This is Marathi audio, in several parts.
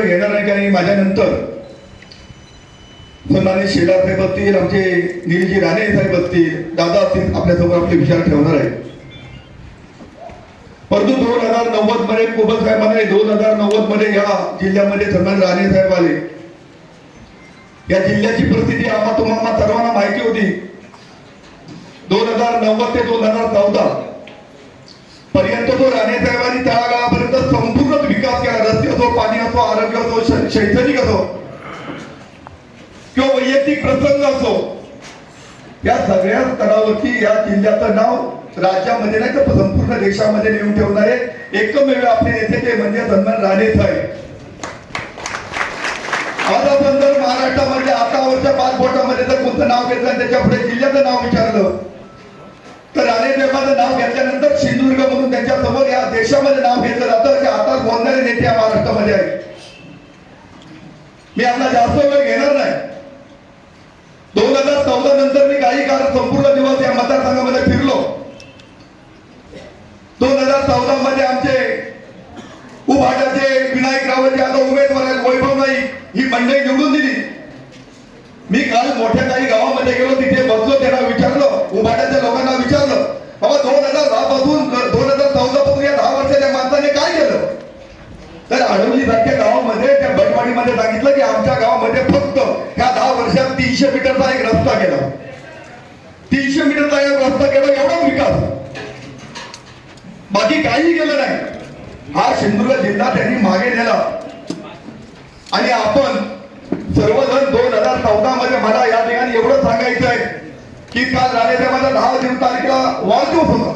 वेळ घेणार नाही कारण माझ्यानंतर सन्मान्य शेला साहेब असतील आमचे निलजी राणे साहेब असतील दादा असतील आपल्यासमोर आपले विचार ठेवणार आहे परंतु दोन हजार नव्वदमध्ये कोबल साहेब दोन हजार नव्वदमध्ये या जिल्ह्यामध्ये सन्मान राणे साहेब आले. या जिल्ह्याची परिस्थिती आम्हा तुम्हाला सर्वांना माहिती होती. दोन हजार नव्वद ते दोन हजार चौदा पर्यंत तो राणे साहेबांनी तळागाळापर्यंत असो आरोग्य असो शैक्षणिक असो किंवा वैयक्तिक प्रसंग असो या सगळ्या स्तरावरती या जिल्ह्याचं नाव राज्यामध्ये नाही तर संपूर्ण देशामध्ये नेऊन ठेवणारे एकमेव आपले नेते ते म्हणजे सन्मान राणे साहेब. आज आपण महाराष्ट्रामध्ये आतावरच्या पाच बोटामध्ये जर कोणतं नाव घेतलं त्याच्या पुढे जिल्ह्याचं नाव विचारलं तर राणे साहेबांचं नाव घेतल्यानंतर सिंधुदुर्ग म्हणून त्यांच्यासमोर या देशामध्ये नाव घेतलं जातं की आता बोलणारे नेते या महाराष्ट्रामध्ये आहेत. मी आपला जास्त वेळ घेणार नाही. दोन हजार चौदा नंतर मी काही काळ संपूर्ण दिवस या मतदारसंघामध्ये फिरलो. दोन हजार चौदा मध्ये आमचे उभाटाचे विनायक रावत यादव उमेदवार आहेत वैभव नाईक ही मंडळी निवडून दिली. मी काल मोठ्या काही गावामध्ये गेलो तिथे बसलो त्यांना विचारलं उभाटाच्या लोकांना विचारलं बाबा दोन हजार दहा पासून दोन हजार चौदा पासून या दहा वर्षाच्या माणसाने काय केलं? तर आढळली सारख्या मध्ये त्या बटवाडीमध्ये सांगितलं की आमच्या गावामध्ये फक्त ह्या दहा वर्षात तीनशे मीटरचा एक रस्ता केला तीनशे मीटरचा एक रस्ता केला एवढाच विकास. बाकी काहीही केलं नाही. हा सिंधुदुर्ग जिल्हा त्यांनी मागे नेला. आणि आपण सर्वजण दोन हजार चौदा मध्ये मला या ठिकाणी एवढं सांगायचं आहे की काल राणेसाहेबांचा दहा दिवस तारखेला वाढदिवस होता.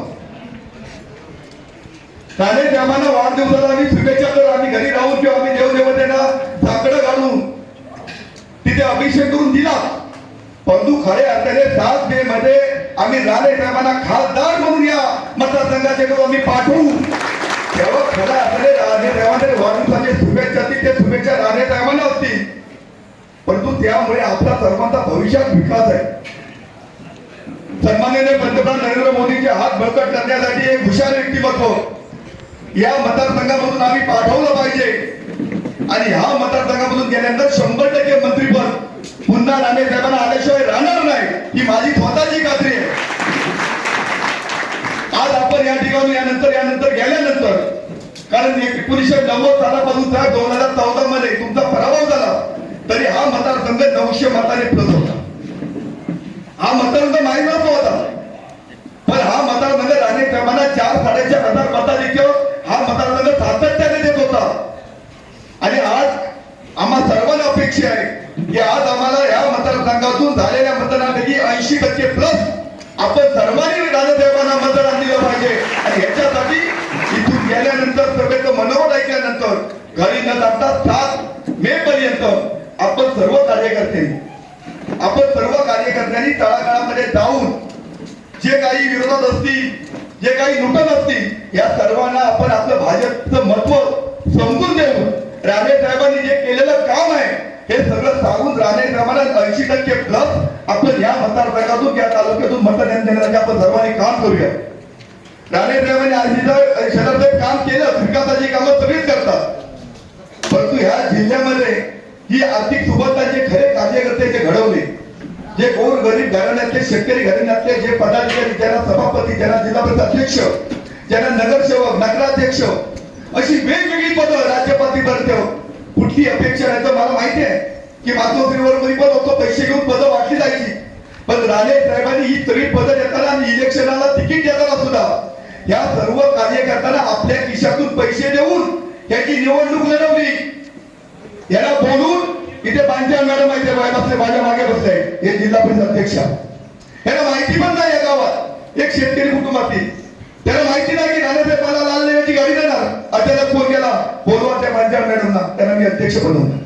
राणेसाहेबांना वाढदिवसाला आम्ही शुभेच्छा आम्ही घरी राहून किंवा आम्ही देवदेवतेला साकडं घालून तिथे अभिषेक करून दिला. परंतु खरे अर्थाने सात मे मध्ये आम्ही राणे साहेबांना खासदार म्हणून या मतदारसंघाचे लोक आम्ही पाठवू. तेव्हा खऱ्या अर्थाने राणे साहेबांना वाढदिवसाचे शुभेच्छा असतील ते शुभेच्छा राणे साहेबांना असतील. परंतु त्यामुळे आपला सर्वांचा भविष्यात विकास आहे. सन्माननीय पंतप्रधान नरेंद्र मोदींचे हात बळकट करण्यासाठी एक हुशार व्यक्तिमत्व या मतदारसंघामधून आम्ही पाठवलं पाहिजे. आणि ह्या मतदारसंघामधून गेल्यानंतर शंभर टक्के मंत्रीपद पुन्हा राणे साहेबांना आल्याशिवाय राहणार नाही ही माझी स्वतःची खात्री आहे. आज आपण या ठिकाणी यानंतर यानंतर गेल्यानंतर कारण एकोणीसशे नव्वद सालापासून तर दोन हजार चौदा मध्ये तुमचा पराभव झाला तरी हा मतदारसंघ नऊशे मताने प्लस होता. हा मतदारसंघ माहीत माहिती होता. पण हा मतदारसंघ राणे साहेबांना चार साडेचार हजार मताधिक्य हा मतदारसंघ सातत्याने देत होता आणि आज आम्हा सर्वांना अपेक्षा आहे की आज आम्हाला या मतदारसंघातून झालेल्या मतदानापैकी ऐंशी टक्के प्लस आपण सर्वांनी दादासाहेबांना मतदान दिलं पाहिजे. आणि ह्याच्यासाठी इथून गेल्यानंतर सगळ्याचं मनोगत ऐकल्यानंतर घरी न जाता सात मे पर्यंत आपण सर्व कार्यकर्ते आपण सर्व कार्यकर्त्यांनी तळागाळामध्ये जाऊन जे काही विरोधात असतील जे काही नूतन असतील या सर्वांना आपण आपलं भाजपचं महत्त्व समजून देऊन राणे साहेबांनी जे केलेलं काम आहे हे सगळं सांगून राहणे प्रमाणात ऐंशी टक्के प्लस आपण या मतदारसंघातून या तालुक्यातून मतदान देण्यासाठी आपण सर्वांनी काम करूया. राणे साहेबांनी आज इथं काम केलं विकासाची कामं सगळीच करतात. परंतु ह्या जिल्ह्यामध्ये ही आर्थिक सुबत्ता जे खरे कार्यकर्ते जे घडवले जे गोर गरीब घराण्यातले शेतकरी घराण्यातले जे पदाधिकारी ज्यांना सभापती ज्यांना जिल्हा परिषद अध्यक्ष ज्यांना नगरसेवक नगराध्यक्ष अशी वेगवेगळी पदं राज्यपातळीपर्यंत कुठली अपेक्षा नाही तर मला माहिती आहे की मातोश्रीवर पण होतो पैसे घेऊन पदं वाटली जायची. पण राणे साहेबांनी ही सगळी पदं देताना आणि इलेक्शनाला तिकीट देताना सुद्धा या सर्व कार्यकर्त्यांना आपल्या खिशातून पैसे देऊन याची निवडणूक लढवली. याला बोलून इथे बांजा मॅडम माहिती बसले माझ्या मागे बसले. हे जिल्हा परिषद अध्यक्ष. याला माहिती पण नाही या गावात. एक शेतकरी कुटुंबातील. त्याला माहिती नाही की नानासाहेब मला लाल नेव्याची गाडी देणार. अचानक फोन केला. बोलवा त्या पांचाळ मॅडमना त्यांना मी अध्यक्ष बनवलं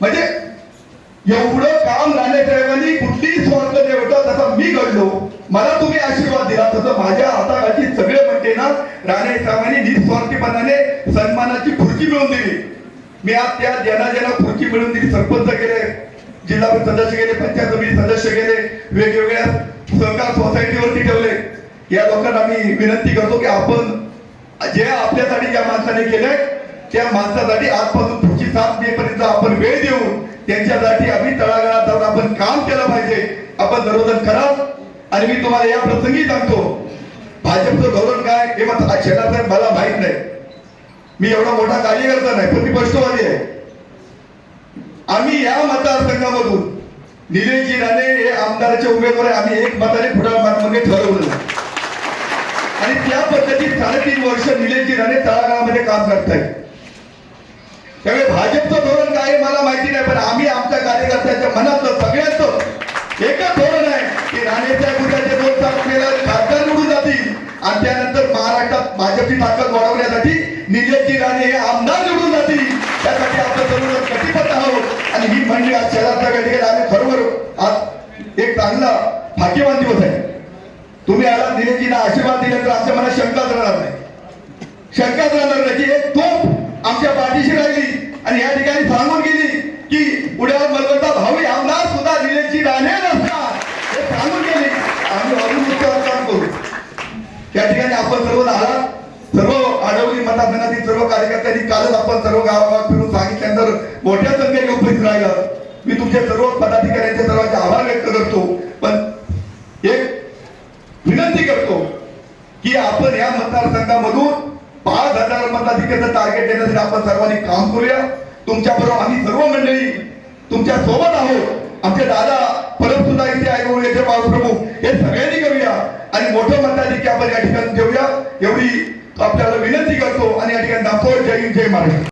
म्हणजे एवढं काम राणेसाहेबांनी कुठलीही स्वार्थ नाही तसा मी घडलो मला तुम्ही आशीर्वाद दिला तसं माझ्या हाताखाली सगळे म्हणते ना राणे साहेबांनी निस्वार्थीपणाने सन्मानाची खुर्ची मिळवून दिली. मी आज त्या ज्यांना ज्यांना खुर्ची मिळवून दिली सरपंच गेले जिल्हा सदस्य गेले पंचायत समिती सदस्य गेले वेगवेगळ्या सहकार सोसायटीवरती ठेवले. या लोकांना मी विनंती करतो की आपण जे आपल्यासाठी ज्या माणसाने केलंय त्या माणसासाठी आजपासून पुढची सात मे पर्यंत आपण वेळ देऊन त्यांच्यासाठी आम्ही तळागाळात जाऊन आपण काम केलं पाहिजे. आपण सर्वजण करा आणि मी तुम्हाला या प्रसंगी सांगतो भाजपचं धोरण काय हे मग क्षेत्रात मला माहीत नाही. मी एवढा मोठा कार्यकर्ता नाही पण मी स्पष्टवादी आहे. आम्ही या मतदारसंघामधून निलेशजी राणे हे आमदाराचे उमेदवार आहे आम्ही एक मताने फुडाळमध्ये ठरवलं आणि त्या पद्धतीत साडेतीन वर्ष निलेशजी राणे तळागाळामध्ये काम करतायत. त्यामुळे भाजपचं धोरण काय मला माहिती नाही पण आम्ही आमच्या कार्यकर्त्यांच्या मनातलं सगळ्यांचं एकच धोरण आहे की राणेच्या गुन्ह्याचे दोन तास खासदार निवडून जातील. आणि त्यानंतर महाराष्ट्रात भाजपची ताकद वाढवण्यासाठी निलेशजी राणे हे आमदार निवडून जातील. त्यासाठी आपण सर्व कटिबद्ध आहोत. आणि ही मंडळी आज शहरातल्या ठिकाणी आम्ही खरोखर आज एक चांगला भाग्यवान दिवस आहे. तुम्ही आला निलेशजीना आशीर्वाद दिले तर आमच्या मनात शंकाच राहणार नाही. शंकाच राहणार नाही की एक तोप आमच्या पाठीशी राहिली. आणि या ठिकाणी सांगून गेली की उड्या बलवंता भावी आमदार सुद्धा दिलेची राणे नसतात हे सांगून गेली. आम्ही अजून उच्चार काम करू त्या ठिकाणी आपण सर्व आहात सर्व आडवली मतदारसंघातील सर्व कार्यकर्त्यांनी कालच आपण सर्व गावागावात फिरून सांगितल्यानंतर मोठ्या संख्येने उपस्थित राहिलं. मी तुमच्या सर्व पदाधिकाऱ्यांचे सर्वांचे आभार व्यक्त करतो. पण एक विनंती करतो की आपण या मतदारसंघामधून हजार टार्गेट देण्यासाठी आपण सर्वांनी काम करूया. तुमच्या बरोबर आम्ही सर्व मंडळी तुमच्यासोबत आहोत. आमचे दादा परत सुद्धा इथे आहे म्हणून याचे प्रमुख. हे सगळ्यांनी करूया. आणि मोठं मताधिक्य आपण या ठिकाणी ठेवूया. एवढी आपल्याला विनंती करतो आणि या ठिकाणी दाखव. जय हिंद जय महाराष्ट्र.